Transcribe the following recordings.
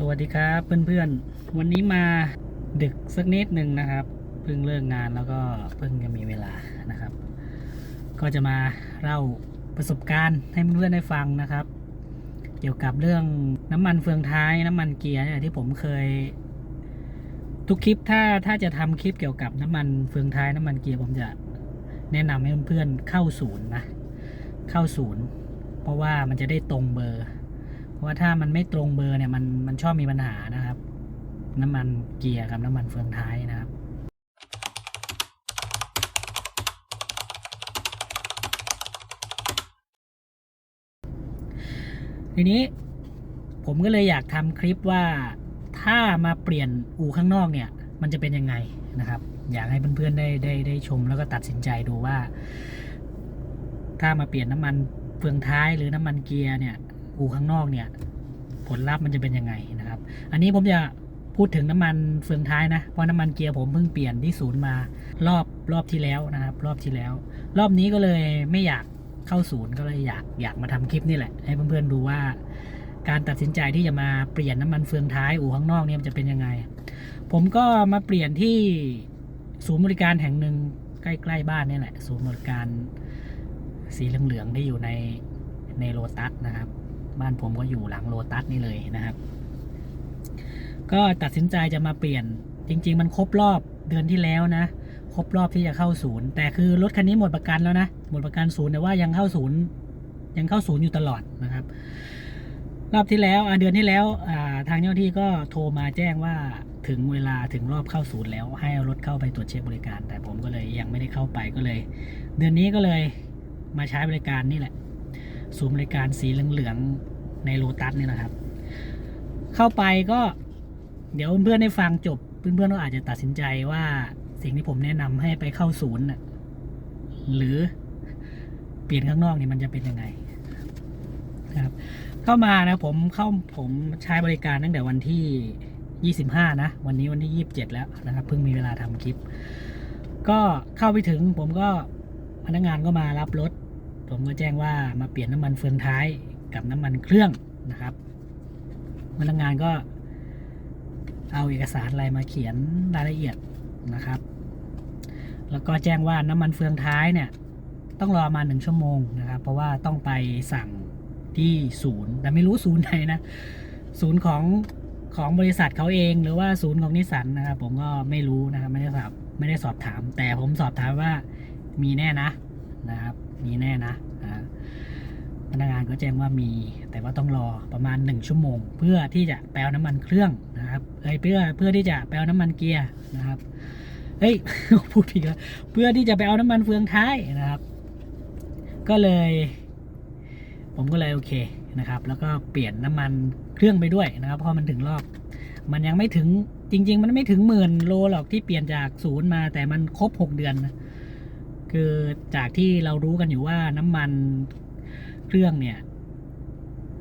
สวัสดีครับเพื่อนๆ วันนี้มาดึกสักนิดหนึ่งนะครับ เพิ่งเลิกงานแล้วก็เพิ่งจะมีเวลานะครับ ก็จะมาเล่าประสบการณ์ให้เพื่อนๆได้ฟังนะครับ เกี่ยวกับเรื่องน้ำมันเฟืองท้ายน้ำมันเกียร์ที่ผมเคย ทุกคลิปถ้าถ้าจะทำคลิปเกี่ยวกับน้ำมันเฟืองท้ายน้ำมันเกียร์ผมจะแนะนำให้เพื่อนๆเข้าศูนย์นะเข้าศูนย์ เพราะว่ามันจะได้ตรงเบอร์ เพราะว่าถ้ามันไม่ตรงเบอร์เนี่ยมันมันชอบมีปัญหานะครับ น้ำมันเกียร์กับน้ำมันเฟืองท้ายนะครับทีนี้ผมก็เลยอยากทำคลิปว่าถ้ามาเปลี่ยนอู่ข้างนอกเนี่ย มันจะเป็นยังไงนะครับ อยากให้เพื่อนๆได้ได้ได้ชมแล้วก็ตัดสินใจดูว่า ถ้ามาเปลี่ยนน้ำมันเฟืองท้ายหรือน้ำมันเกียร์เนี่ย อู่ข้างนอกเนี่ย ผลลัพธ์มันจะเป็นยังไงนะครับ อันนี้ผมจะพูดถึงน้ำมันเฟืองท้ายนะ เพราะน้ำมันเกียร์ผมเพิ่งเปลี่ยนที่ศูนย์มารอบรอบที่แล้วนะครับ รอบที่แล้ว รอบนี้ก็เลยไม่อยากเข้าศูนย์ก็เลยอยากอยากมาทำคลิปนี่แหละ ให้เพื่อนๆดูว่า การตัดสินใจที่จะมาเปลี่ยนน้ำมันเฟืองท้ายอู่ข้างนอกเนี่ยมันจะเป็นยังไง ผมก็มาเปลี่ยนที่ศูนย์บริการแห่งหนึ่งใกล้ๆบ้านนี่แหละ ศูนย์บริการสีเหลืองๆที่อยู่ในในโลตัสนะครับ บ้านผมก็อยู่หลังโลตัสนี่เลยนะครับ ก็ตัดสินใจจะมาเปลี่ยน จริง ๆ มันครบรอบเดือนที่แล้วนะ ครบรอบที่จะเข้าศูนย์ แต่คือรถคันนี้หมดประกันแล้วนะ หมดประกันศูนย์แต่ว่ายังเข้าศูนย์ยังเข้าศูนย์อยู่ตลอดนะครับ รอบที่แล้วเดือนที่แล้วทางเจ้าหน้าที่ก็โทรมาแจ้งว่าถึงเวลาถึงรอบเข้าศูนย์แล้วให้เอารถเข้าไปตรวจเช็คบริการ แต่ผมก็เลยยังไม่ได้เข้าไปก็เลย เดือนนี้ก็เลยมาใช้บริการนี่แหละ ศูนย์บริการสีเหลืองๆในโลตัสนี่นะครับ เข้าไปก็เดี๋ยวเพื่อนๆได้ฟังจบ เพื่อนๆก็อาจจะตัดสินใจว่าสิ่งที่ผมแนะนำให้ไปเข้าศูนย์น่ะหรือเปลี่ยนข้างนอกนี่มันจะเป็นยังไงครับ เข้ามานะผมเข้าผมใช้บริการตั้งแต่วันที่ 25 นะ วันนี้วันที่ 27 แล้วนะครับ เพิ่งมีเวลาทำคลิป ก็เข้าไปถึงผมก็พนักงานก็มารับรถ ผมก็แจ้งว่ามาเปลี่ยนน้ำมันเฟืองท้ายกับน้ำมันเครื่องนะครับพนักงานก็เอาเอกสารอะไรมาเขียนรายละเอียดนะครับ แล้วก็แจ้งว่าน้ำมันเฟืองท้ายเนี่ยต้องรอมาหนึ่งชั่วโมงนะครับ เพราะว่าต้องไปสั่งที่ศูนย์ แต่ไม่รู้ศูนย์ไหนนะ ศูนย์ของของบริษัทเขาเอง หรือว่าศูนย์ของนิสสันนะครับ ผมก็ไม่รู้นะครับ ไม่ได้สอบไม่ได้สอบถาม แต่ผมสอบถามว่ามีแน่นะนะครับ มีแน่นะพนักงานก็แจ้งว่ามี แต่ว่าต้องรอประมาณหนึ่งชั่วโมง เพื่อที่จะแปลน้ำมันเครื่องนะครับเอ้ยเพื่อเพื่อที่จะแปลน้ำมันเกียร์นะครับเฮ้ยพูดผิดแล้วเพื่อที่จะไปเอาน้ำมันเฟืองท้ายนะครับ ก็เลย ผมก็เลยโอเคนะครับ แล้วก็เปลี่ยนน้ำมันเครื่องไปด้วยนะครับเพราะมันถึงรอบ มันยังไม่ถึงจริง ๆ มันไม่ถึงหมื่นโลหรอกที่เปลี่ยนจากศูนย์มา แต่มันครบหกเดือนนะ คือจากที่เรารู้กันอยู่ว่าน้ำมันเครื่องเนี่ย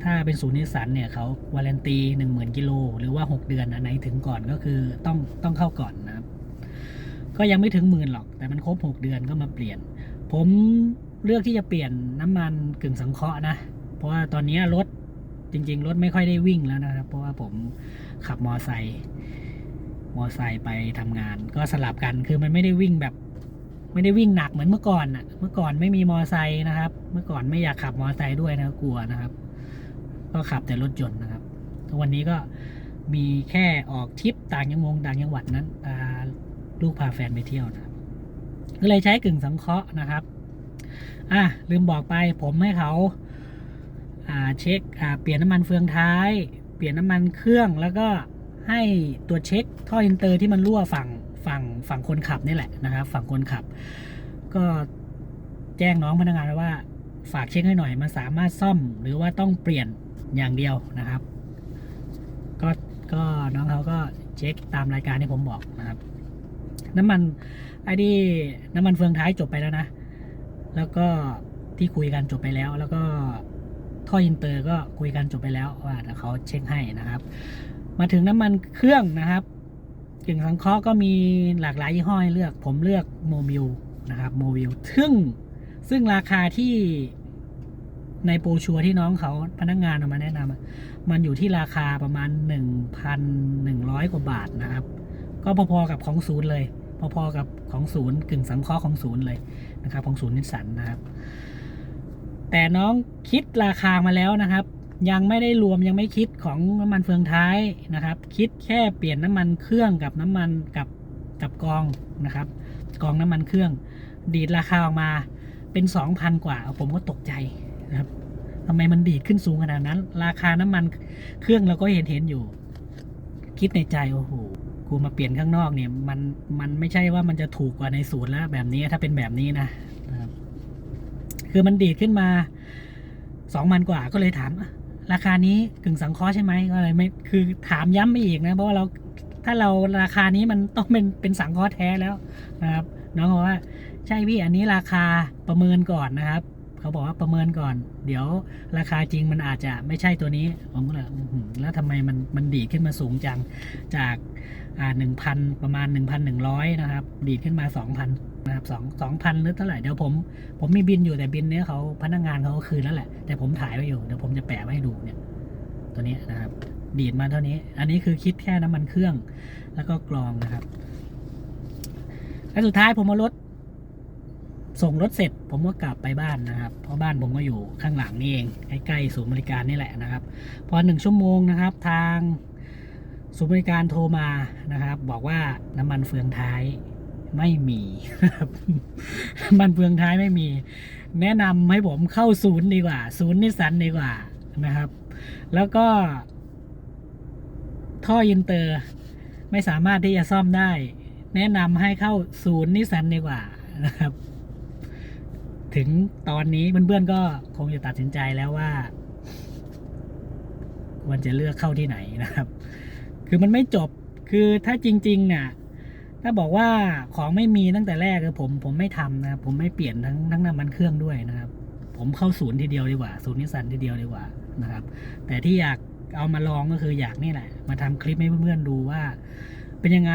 ถ้าเป็นศูนย์นิสสันเนี่ยเขาวาเลนตีหนึ่งหมื่นกิโลหรือว่าหกเดือนอันไหนถึงก่อนก็คือต้องต้องเข้าก่อนนะครับ ก็ยังไม่ถึงหมื่นหรอก แต่มันครบหกเดือนก็มาเปลี่ยน ผมเลือกที่จะเปลี่ยนน้ำมันกึ่งสังเคราะห์นะ เพราะว่าตอนนี้รถจริง ๆ รถไม่ค่อยได้วิ่งแล้วนะครับ เพราะว่าผมขับมอไซค์มอไซค์ไปทำงาน ก็สลับกันคือมันไม่ได้วิ่งแบบ ไม่ได้วิ่งหนักเหมือนเมื่อก่อนอะเมื่อก่อนไม่มีมอไซค์นะครับ เมื่อก่อนไม่อยากขับมอไซค์ด้วยนะกลัวนะครับ ก็ขับแต่รถยนต์นะครับทุกวันนี้ก็มีแค่ออกทริปต่างจังวงต่างจังหวัดนั้นพาลูกพาแฟนไปเที่ยวนะครับก็เลยใช้กึ่งสังเคราะห์นะครับ อะลืมบอกไปผมให้เขาอ่าเช็คอ่าเปลี่ยนน้ำมันเฟืองท้าย เปลี่ยนน้ำมันเครื่องแล้วก็ให้ตรวจเช็คท่ออินเตอร์ที่มันรั่วฝั่ง ฝั่งฝั่งคนขับนี่แหละนะครับ ฝั่งคนขับ ก็แจ้งน้องพนักงานว่า ฝากเช็คให้หน่อยมันสามารถซ่อมหรือว่าต้องเปลี่ยนอย่างเดียวนะครับ ก็ก็น้องเขาก็เช็คตามรายการที่ผมบอกนะครับ น้ำมันไอ้ที่น้ำมันเฟืองท้ายจบไปแล้วนะ แล้วก็ที่คุยกันจบไปแล้ว แล้วก็ท่ออินเตอร์ก็คุยกันจบไปแล้วว่าเขาเช็คให้นะครับ มาถึงน้ำมันเครื่องนะครับ กึ่งสังเคราะห์ก็มีหลากหลายยี่ห้อให้เลือก ผมเลือกโมบิลนะครับโมบิลซึ่งซึ่งราคาที่ในโปรชัวร์ที่น้องเขาพนักงานเอามาแนะนำมันอยู่ที่ราคาประมาณ 1,100 กว่าบาทนะครับ ก็พอๆกับของศูนย์เลย พอๆกับของศูนย์กึ่งสังเคราะห์ของศูนย์เลยนะครับ ของศูนย์นิสสันนะครับ แต่น้องคิดราคามาแล้วนะครับ ยังไม่ได้รวมยังไม่คิดของน้ำมันเฟืองท้ายนะครับ คิดแค่เปลี่ยนน้ำมันเครื่องกับน้ำมันกับกับกองนะครับกองน้ำมันเครื่อง ดีดราคาออกมาเป็น2,000กว่า ผมก็ตกใจนะครับทำไมมันดีดขึ้นสูงขนาดนั้น ราคาน้ำมันเครื่องเราก็เห็นเห็นอยู่ คิดในใจโอ้โหกูมาเปลี่ยนข้างนอกเนี่ยมันมันไม่ใช่ว่ามันจะถูกกว่าในศูนย์แล้วแบบนี้ถ้าเป็นแบบนี้นะครับคือมันดีดขึ้นมาสองพันกว่าก็เลยถาม ราคานี้กึ่งสังเคราะห์ใช่ไหมก็เลยไม่คือถามย้ำไปอีกนะ เพราะว่าเราถ้าเราราคานี้มันต้องเป็นเป็นสังเคราะห์แท้แล้วนะครับน้องบอกว่าใช่พี่อันนี้ราคาประเมินก่อนนะครับ เขาบอกว่าประเมินก่อน เดี๋ยวราคาจริงมันอาจจะไม่ใช่ตัวนี้ผมก็เลยแล้วทำไมมันมันดีดขึ้นมาสูงจังจากอ่าหนึ่งพันประมาณหนึ่งพันะครับ ดีดขึ้นมาสองพันะครับสองสองพันหรือเท่าไหร่เดี๋ยวผม ผมมีบินอยู่แต่บินเนี้ยเขาพนักงานเขาคืนแล้วแหละ แต่ผมถ่ายไว้อยู่เดี๋ยวผมจะแปะไว้ให้ดูเนี่ย ตัวนี้นะครับ ดีดมาเท่านี้ อันนี้คือคิดแค่น้ำมันเครื่อง แล้วก็กรองนะครับแล้วสุดท้ายผมเอารถ ส่งรถเสร็จผมก็กลับไปบ้านนะครับ เพราะบ้านผมก็อยู่ข้างหลังนี่เองใกล้ๆศูนย์บริการนี่แหละนะครับ พอหนึ่งชั่วโมงนะครับ ทางศูนย์บริการโทรมานะครับ บอกว่าน้ำมันเฟืองท้ายไม่มีน้ำมันเฟืองท้ายไม่มี แนะนำให้ผมเข้าศูนย์ดีกว่า ศูนย์นิสสันดีกว่านะครับ แล้วก็ ท่ออินเตอร์ไม่สามารถที่จะซ่อมได้ แนะนำให้เข้าศูนย์นิสสันดีกว่านะครับ ถึงตอนนี้เพื่อนๆก็คงจะตัดสินใจแล้วว่า ควรจะเลือกเข้าที่ไหนนะครับ คือมันไม่จบคือถ้าจริงๆเนี่ยถ้าบอกว่าของไม่มีตั้งแต่แรกคือผมผมไม่ทำนะครับผมไม่เปลี่ยนทั้งทั้งน้ำมันเครื่องด้วยนะครับ ผมเข้าศูนย์ทีเดียวดีกว่า ศูนย์นิสสันทีเดียวดีกว่านะครับ แต่ที่อยากเอามาลองก็คืออยากนี่แหละ มาทำคลิปให้เพื่อนๆดูว่า เป็นยังไง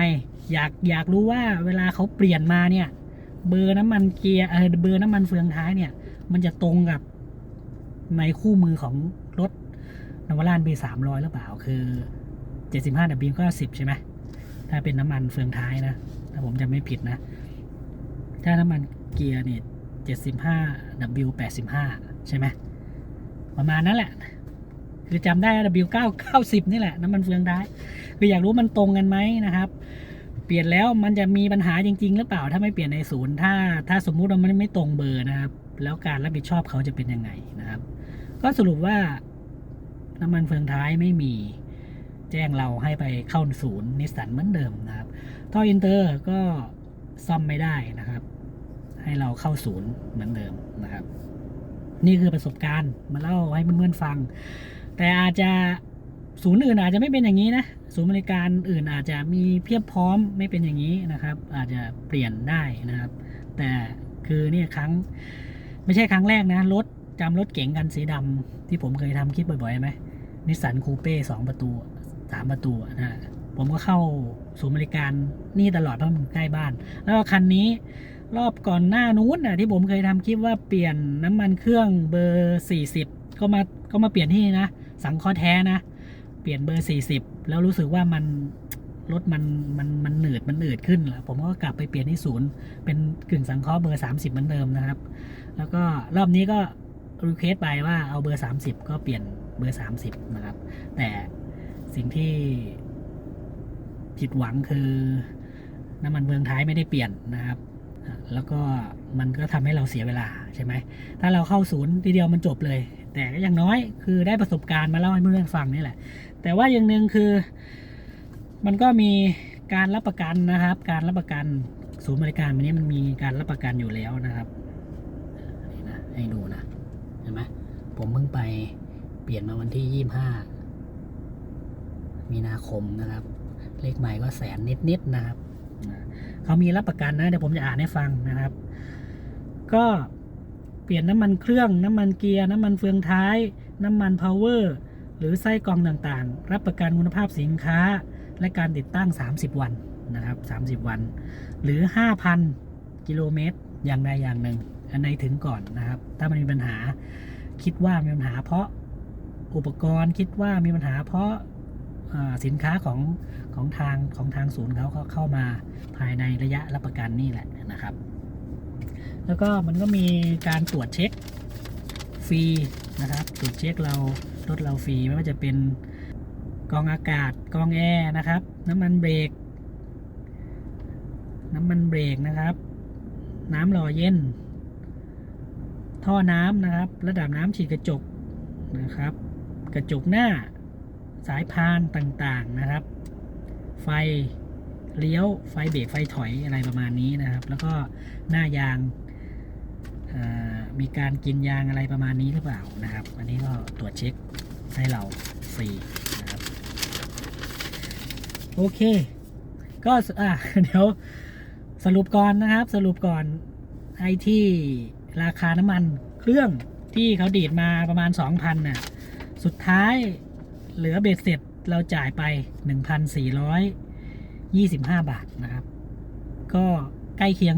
อยากอยากรู้ว่าเวลาเขาเปลี่ยนมาเนี่ย เบอร์น้ำมันเกียร์เออเบอร์น้ำมันเฟืองท้ายเนี่ย มันจะตรงกับในคู่มือของรถนวารานปีสามร้อยหรือเปล่า คือเจ็ดสิบห้าดับบิก็สิบใช่ไหมถ้าเป็นน้ำมันเฟืองท้ายนะถ้าผมจะไม่ผิดนะ ถ้าน้ำมันเกียร์เนี่ยเจ็ดสิบห้า W แปดสิบห้าใช่ไหมประมาณนั้นแหละคือจำได้ W เก้าเก้าสิบนี่แหละน้ำมันเฟืองท้าย คืออยากรู้มันตรงกันไหมนะครับ ปลี่ยนแล้วมันจะมีปัญหาจริง ๆ หรือเปล่าถ้าไม่เปลี่ยนในศูนย์ถ้าถ้าสมมุติว่ามันไม่ตรงเบอร์นะครับ แล้วการรับผิดชอบเขาจะเป็นยังไงนะครับ ก็สรุปว่าน้ำมันเฟืองท้ายไม่มีแจ้งเราให้ไปเข้าศูนย์นิสสันเหมือนเดิมนะครับท่ออินเตอร์ก็ซ่อมไม่ได้นะครับ ให้เราเข้าศูนย์เหมือนเดิมนะครับ นี่คือประสบการณ์มาเล่าให้เพื่อนๆฟัง แต่อาจจะ ศูนย์อื่นอาจจะไม่เป็นอย่างนี้นะศูนย์บริการอื่นอาจจะมีเพียบพร้อมไม่เป็นอย่างนี้นะครับ อาจจะเปลี่ยนได้นะครับ แต่คือเนี่ยครั้ง ไม่ใช่ครั้งแรกนะรถจำรถเก๋งกันสีดำที่ผมเคยทำคลิปบ่อยๆไหมนิสสันคูเป้สองประตูสามประตูนะผมก็เข้าศูนย์บริการนี่ตลอดเพราะมันใกล้บ้าน แล้วคันนี้รอบก่อนหน้านู้นนะที่ผมเคยทำคลิปว่าเปลี่ยนน้ำมันเครื่องเบอร์ 40 ก็มาก็มาเปลี่ยนที่นี่นะสังคราะห์แท้นะ เปลี่ยนเบอร์ 40 แล้วรู้สึกว่ามันรถมันมันมันหนืดมันหนืดขึ้นละผมก็กลับไปเปลี่ยนที่ศูนย์เป็นกึ่งสังเคราะห์เบอร์ 30 เหมือนเดิมนะครับ แล้วก็รอบนี้ก็รีเควสไปว่าเอาเบอร์ 30 ก็เปลี่ยนเบอร์ 30 นะครับ แต่สิ่งที่ผิดหวังคือน้ำมันเมืองท้ายไม่ได้เปลี่ยนนะครับ แล้วก็มันก็ทำให้เราเสียเวลาใช่ไหม ถ้าเราเข้าศูนย์ทีเดียวมันจบเลย แต่ก็อย่างน้อยคือได้ประสบการณ์มาเล่าให้เพื่อนฟังนี่แหละ แต่ว่าอย่างหนึ่งคือ มันก็มีการรับประกันนะครับ การรับประกันศูนย์บริการวันนี้มันมีการรับประกันอยู่แล้วนะครับนี่นะให้ดูนะเห็นไหมผมเพิ่งไปเปลี่ยนมาวันที่ยี่ห้ามีนาคมนะครับ เลขใหม่ก็แสนนิดๆนะครับเขามีรับประกันนะเดี๋ยวผมจะอ่านให้ฟังนะครับ ก็เปลี่ยนน้ำมันเครื่อง น้ำมันเกียร์ น้ำมันเฟืองท้าย น้ำมันพาวเวอร์ หรือไส้กรองต่างๆ รับประกันคุณภาพสินค้า และการติดตั้ง 30 วันนะครับ30 วัน หรือ 5,000 กิโลเมตร อย่างใดอย่างหนึ่ง อันไหนถึงก่อนนะครับ ถ้ามันมีปัญหาคิดว่ามีปัญหาเพราะอุปกรณ์คิดว่ามีปัญหาเพราะสินค้าของของทางของทางศูนย์เขาเขาเข้ามาภายในระยะรับประกันนี่แหละนะครับ แล้วก็มันก็มีการตรวจเช็คฟรีนะครับตรวจเช็คเรา รถเราฟรีไม่ว่าจะเป็นกองอากาศกองแอร์นะครับ น้ำมันเบรก น้ำมันเบรกนะครับ น้ำหล่อเย็น ท่อน้ำนะครับ ระดับน้ำฉีดกระจกนะครับ กระจกหน้าสายพานต่างๆนะครับ ไฟเลี้ยวไฟเบรกไฟถอยอะไรประมาณนี้นะครับ แล้วก็หน้ายางามีการกินยางอะไรประมาณนี้หรือเปล่านะครับ อันนี้ก็ตรวจเช็ค ให้เราฟรีนะครับโอเค ก็อะเดี๋ยวสรุปก่อนนะครับ สรุปก่อนไอ้ที่ราคาน้ำมันเครื่องที่เขาดีดมาประมาณ 2,000น่ะสุดท้ายเหลือเบ็ดเสร็จเราจ่ายไป 1,425 บาทนะครับ ก็ใกล้เคียง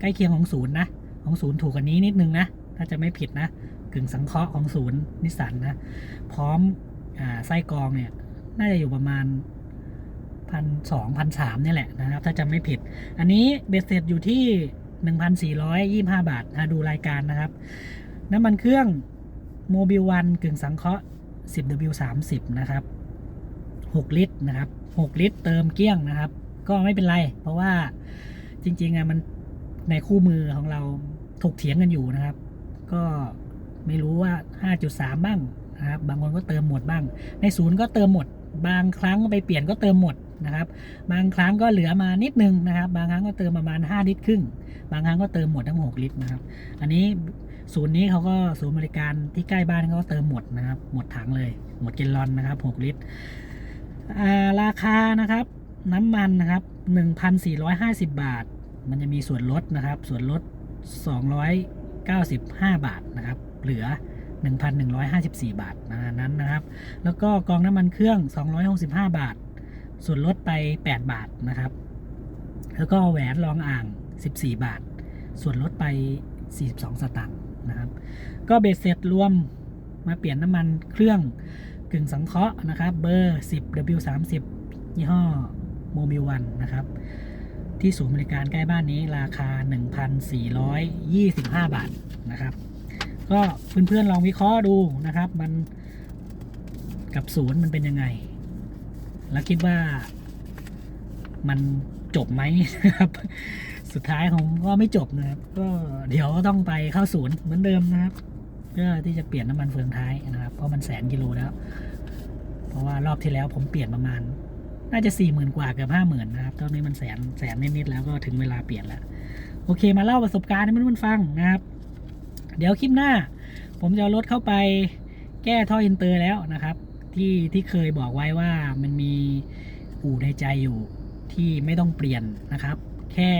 ใกล้เคียงของศูนย์นะ ของศูนย์ถูกกว่านี้นิดนึงนะ ถ้าจะไม่ผิดนะ กึ่งสังเคราะห์ของศูนย์นิสสันนะ พร้อมอไส้กรองเนี่ย น่าจะอยู่ประมาณพันสองพันสามนี่แหละนะครับ ถ้าจำไม่ผิด อันนี้เบ็ดเสร็จอยู่ที่หนึ่งพันสี่ร้อยยี่ห้าบาทนะดูรายการนะครับ น้ำมันเครื่องโมบิลวันกึ่งสังเคราะห์ 10W30 นะครับ 6 ลิตรนะครับ 6 ลิตรเติมเกลี้ยงนะครับ ก็ไม่เป็นไร เพราะว่าจริงๆอะมันในคู่มือของเราถกเถียงกันอยู่นะครับ ก็ ไม่รู้ว่า 5.3 บ้างนะครับ บางคนก็เติมหมดบ้าง ในศูนย์ก็เติมหมด บางครั้งไปเปลี่ยนก็เติมหมดนะครับ บางครั้งก็เหลือมานิดนึงนะครับ บางครั้งก็เติมประมาณ 5 ลิตรครึ่ง บางครั้งก็เติมหมดทั้ง 6 ลิตรนะครับ อันนี้ศูนย์นี้เขาก็ศูนย์บริการที่ใกล้บ้านเขาก็เติมหมดนะครับ หมดถังเลย หมดเกลลอนนะครับ 6 ลิตราราคานะครับ น้ำมันนะครับ 1,450 บาท มันจะมีส่วนลดนะครับ ส่วนลด 295 บาทนะครับ เหลือ 1,154 บาทนนั้นนะครับ แล้วก็กองน้ำมันเครื่อง 265 บาท ส่วนลดไป 8 บาทนะครับ แล้วก็แหวนรองอ่าง 14 บาท ส่วนลดไป 42 สตางค์นะครับ ก็เบ็ดเสร็จรวมมาเปลี่ยนน้ำมันเครื่องกึ่งสังเคราะห์นะครับ เบอร์ 10W30 ยี่ห้อโมบิวันนะครับ ที่ศูนย์บริการใกล้บ้านนี้ราคา 1,425 บาทนะครับ ก็เพื่อนๆลองวิเคราะห์ดูนะครับ มันกับศูนย์มันเป็นยังไง แล้วคิดว่ามันจบไหมนะครับ สุดท้ายผมก็ไม่จบนะครับ ก็เดี๋ยวต้องไปเข้าศูนย์เหมือนเดิมนะครับ เพื่อที่จะเปลี่ยนน้ำมันเฟืองท้ายนะครับ เพราะมันแสนกิโลแล้ว เพราะว่ารอบที่แล้วผมเปลี่ยนประมาณ น่าจะสี่หมื่นกว่าเกือบห้าหมื่นนะครับตอนนี้มันแสนแสนนิดๆแล้วก็ถึงเวลาเปลี่ยนแล้ว โอเคมาเล่าประสบการณ์ให้เพื่อนๆฟังนะครับ เดี๋ยวคลิปหน้า ผมจะเอารถเข้าไปแก้ท่ออินเตอร์แล้วนะครับ ที่ที่เคยบอกไว้ว่ามันมีอู่ในใจอยู่ที่ไม่ต้องเปลี่ยนนะครับ แค่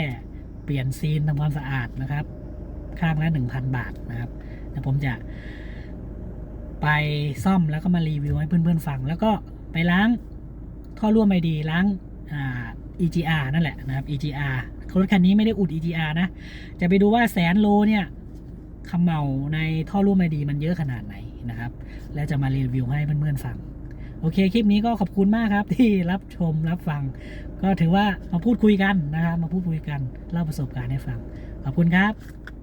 เปลี่ยนซีนทำความสะอาดนะครับ ข้างละหนึ่งพันบาทนะครับแต่ผมจะไปซ่อมแล้วก็มารีวิวให้เพื่อนๆฟัง แล้วก็ไปล้างท่อร่วมไอดีล้างอ่า EGR นั่นแหละนะครับ EGR รถคันนี้ไม่ได้อุด EGR นะ จะไปดูว่าแสนโลเนี่ย ขมเหมาในท่อร่วมไอดีมันเยอะขนาดไหนนะครับ และจะมารีวิวให้เพื่อนๆฟัง โอเค คลิปนี้ก็ขอบคุณมากครับ ที่รับชมรับฟัง ก็ถือว่ามาพูดคุยกันนะครับ มาพูดคุยกันเล่าประสบการณ์ให้ฟัง ขอบคุณครับ